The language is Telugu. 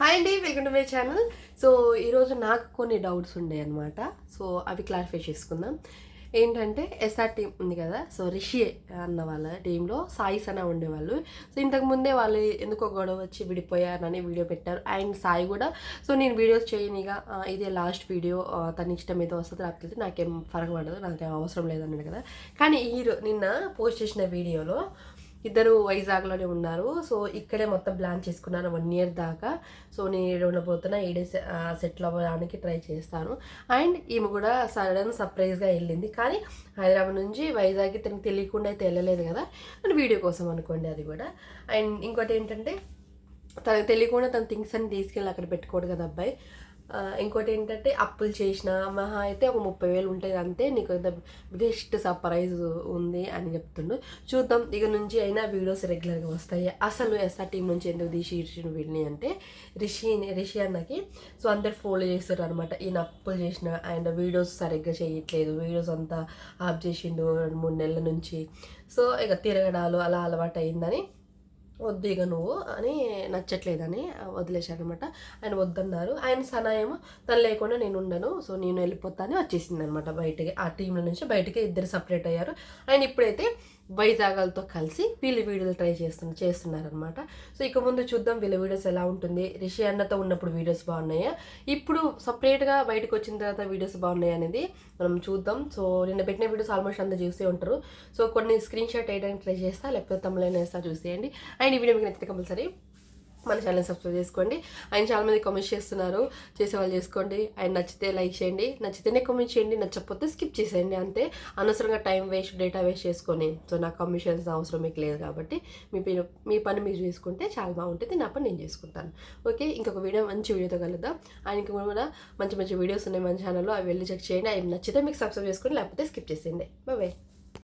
హాయ్ అండి welcome to my channel so ఈరోజు నాకు కొన్ని డౌట్స్ ఉండే అనమాట సో అవి క్లారిఫై చేసుకుందాం. ఏంటంటే ఎస్ఆర్ టీం ఉంది కదా? సో రిషి అన్న వాళ్ళ టీంలో సాయి సన ఉండేవాళ్ళు. సో ఇంతకుముందే వాళ్ళు ఎందుకో గొడవ వచ్చి విడిపోయారని వీడియో పెట్టారు. అండ్ సాయి కూడా. సో నేను వీడియోస్ చేయనిగా ఇదే లాస్ట్ వీడియో తన ఇష్టం ఏదో వస్తుంది లేకపోతే నాకేం ఫరక పడదు నాకేం అవసరం లేదన్నాడు కదా. కానీ ఈ నిన్న పోస్ట్ చేసిన వీడియోలో ఇద్దరు వైజాగ్లోనే ఉన్నారు. సో ఇక్కడే మొత్తం ప్లాన్ చేసుకున్నాను వన్ ఇయర్ దాకా. సో నేను ఈడ ఉండబోతున్నా ఈడే సెటిల్ అవ్వడానికి ట్రై చేస్తాను. అండ్ ఈమె కూడా సడన్ సర్ప్రైజ్గా వెళ్ళింది. కానీ హైదరాబాద్ నుంచి వైజాగ్కి తనకు తెలియకుండా అయితే వెళ్ళలేదు కదా. అని వీడియో కోసం అనుకోండి అది కూడా. అండ్ ఇంకోటి ఏంటంటే తనకు తెలియకుండా తన థింగ్స్ అన్ని తీసుకెళ్ళి అక్కడ పెట్టుకోడు కదా అబ్బాయి. ఇంకోటి ఏంటంటే అప్పులు చేసిన మహా అయితే ఒక ముప్పై వేలు ఉంటుంది అంతే నీకు బెస్ట్ సర్ప్రైజ్ ఉంది అని చెప్తుండు. చూద్దాం ఇక నుంచి అయినా వీడియోస్ రెగ్యులర్గా వస్తాయి. అసలు ఎస్ఆర్ టీం నుంచి ఎందుకు తీసి ఇచ్చిన వీడిని అంటే రిషి రిషి అన్నకి. సో అందరు ఫాలో చేస్తారు అనమాట ఈయన అప్పులు చేసిన అండ్ వీడియోస్ సరిగ్గా చేయట్లేదు. వీడియోస్ అంతా ఆఫ్ చేసిండు రెండు మూడు నెలల నుంచి. సో ఇక తిరగడాలు అలా అలవాటు అయిందని వద్దు ఇక నువ్వు అని నచ్చట్లేదని వదిలేశారు అనమాట ఆయన వద్దన్నారు. ఆయన సనాయేమో తను లేకుండా నేను ఉండను సో నేను వెళ్ళిపోతాను వచ్చేసింది అనమాట బయటికి. ఆ టీంలో నుంచి బయటికి ఇద్దరు సపరేట్ అయ్యారు. ఆయన ఇప్పుడైతే వైజాగాలతో కలిసి వీళ్ళు వీడియోలు ట్రై చేస్తున్న చేస్తున్నారనమాట సో ఇక ముందు చూద్దాం వీళ్ళ వీడియోస్ ఎలా ఉంటుంది. రిషి అన్నతో ఉన్నప్పుడు వీడియోస్ బాగున్నాయా? ఇప్పుడు సపరేట్గా బయటకు వచ్చిన తర్వాత వీడియోస్ బాగున్నాయి అనేది మనం చూద్దాం. సో నిన్న పెట్టిన వీడియోస్ ఆల్మోస్ట్ అంతా చూసే ఉంటారు. సో కొన్ని స్క్రీన్ షాట్ వేయడానికి ట్రై చేస్తా లేకపోతే తమిళైనా వేస్తా చూసేయండి. అండ్ ఈ వీడియో మీకు నచ్చితే కంపల్సరీ మన ఛానల్ సబ్స్క్రైబ్ చేసుకోండి. ఆయన చాలా మంది కామెంట్స్ చేస్తున్నారు. చేసే వాళ్ళు చేసుకోండి. ఆయన నచ్చితే లైక్ చేయండి. నచ్చితేనే కామెంట్ చేయండి. నచ్చకపోతే స్కిప్ చేసేయండి. అంతే. అనవసరంగా టైం వేస్ట్ డేటా వేస్ట్ చేసుకొని. సో నాకు కమిషన్స్ అవసరం మీకు లేదు కాబట్టి మీ పని మీ పని మీరు చేసుకుంటే చాలా బాగుంటుంది. నా పని నేను చేసుకుంటాను. ఓకే? ఇంకొక వీడియో మంచి వీడియోతో కలుద్దాం. ఆయనకి కూడా మంచి మంచి వీడియోస్ ఉన్నాయి మన ఛానల్లో అవి వెళ్ళి చెక్ చేయండి. అవి నచ్చితే మీకు సబ్స్క్రైబ్ చేసుకోండి లేకపోతే స్కిప్ చేసేయండి. బాయ్